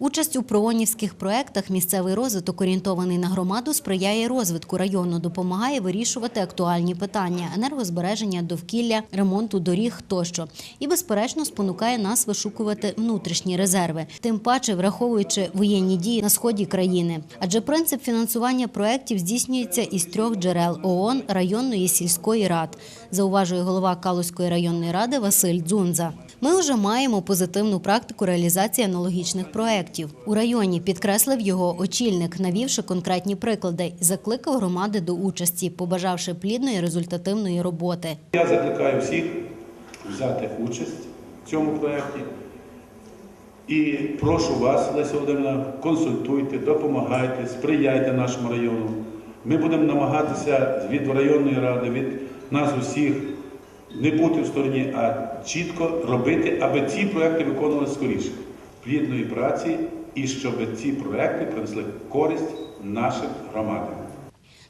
Участь у проонівських проектах місцевий розвиток орієнтований на громаду сприяє розвитку району, допомагає вирішувати актуальні питання енергозбереження, довкілля, ремонту доріг тощо. І безперечно спонукає нас вишукувати внутрішні резерви, тим паче враховуючи воєнні дії на сході країни. Адже принцип фінансування проєктів здійснюється із трьох джерел ООН, районної сільської рад, зауважує голова Калузької районної ради Василь Дзунза. Ми вже маємо позитивну практику реалізації аналогічних проєктів. У районі підкреслив його очільник, навівши конкретні приклади, і закликав громади до участі, побажавши плідної результативної роботи. Я закликаю всіх взяти участь в цьому проєкті. І прошу вас, Леся Володимирівна, консультуйте, допомагайте, сприяйте нашому району. Ми будемо намагатися від районної ради, від нас усіх не бути в стороні, а чітко робити, аби ці проекти виконувалися скоріше. Плідної праці і щоб ці проекти принесли користь нашим громадам.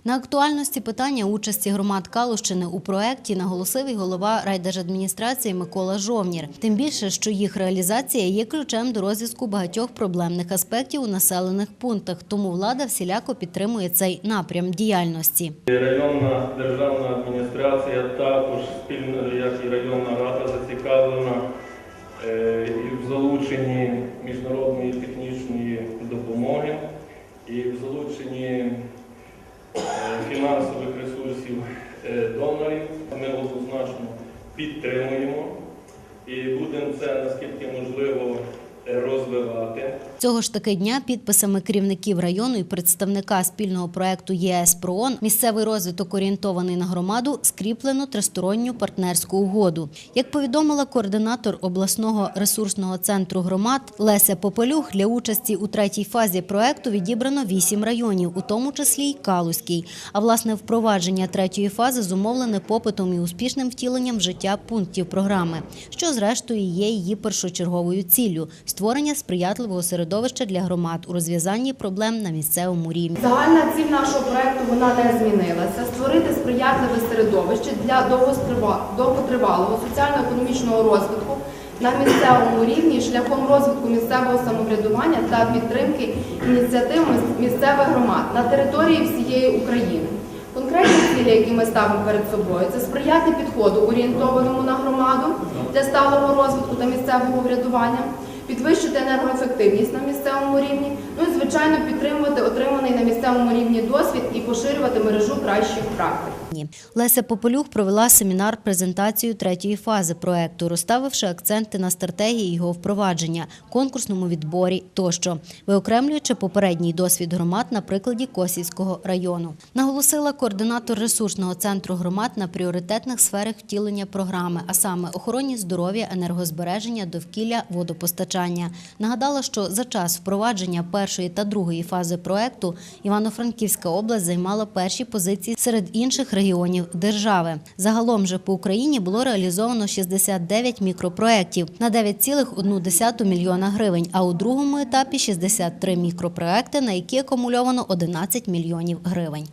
На актуальності питання участі громад Калущини у проєкті наголосив і голова райдержадміністрації Микола Жовнір. Тим більше, що їх реалізація є ключем до розв'язку багатьох проблемних аспектів у населених пунктах. Тому влада всіляко підтримує цей напрям діяльності. Районна державна адміністрація також спільно, як і районна рада, зацікавлена е, і в залученні міжнародної технічної допомоги, і в залученні ресурсів е, донорів. Ми однозначно підтримуємо і будемо це наскільки можливо е, розвивати. Цього ж таки дня підписами керівників району і представника спільного проекту ЄС ПРООН місцевий розвиток орієнтований на громаду скріплено тристоронню партнерську угоду. Як повідомила координатор обласного ресурсного центру громад Леся Попелюх, для участі у третій фазі проекту відібрано вісім районів, у тому числі й Калузький. А власне впровадження третьої фази зумовлене попитом і успішним втіленням життя пунктів програми, що зрештою є її першочерговою ціллю створення сприятливого середовища для громад у розв'язанні проблем на місцевому рівні. Загальна ціль нашого проекту вона не змінилася. Створити сприятливе середовище для довготривалого соціально-економічного розвитку на місцевому рівні шляхом розвитку місцевого самоврядування та підтримки ініціатив місцевих громад на території всієї України. Конкретні цілі, які ми ставимо перед собою, це сприяти підходу, орієнтованому на громаду для сталого розвитку та місцевого врядування, підвищити енергоефективність на місцевому рівні, ну і звичайно підтримувати отриманий на місцевому рівні досвід і поширювати мережу кращих практик. Леся Попелюх провела семінар презентацію третьої фази проекту, розставивши акценти на стратегії його впровадження, конкурсному відборі тощо, виокремлюючи попередній досвід громад на прикладі Косівського району. Наголосила координатор ресурсного центру громад на пріоритетних сферах втілення програми, а саме охороні здоров'я, енергозбереження, довкілля, водопостачання. Нагадала, що за час впровадження першої та другої фази проекту Івано-Франківська область займала перші позиції серед інших регіонів держави. Загалом же по Україні було реалізовано 69 мікропроєктів на 9,1 мільйона гривень, а у другому етапі 63 мікропроекти, на які акумульовано 11 мільйонів гривень.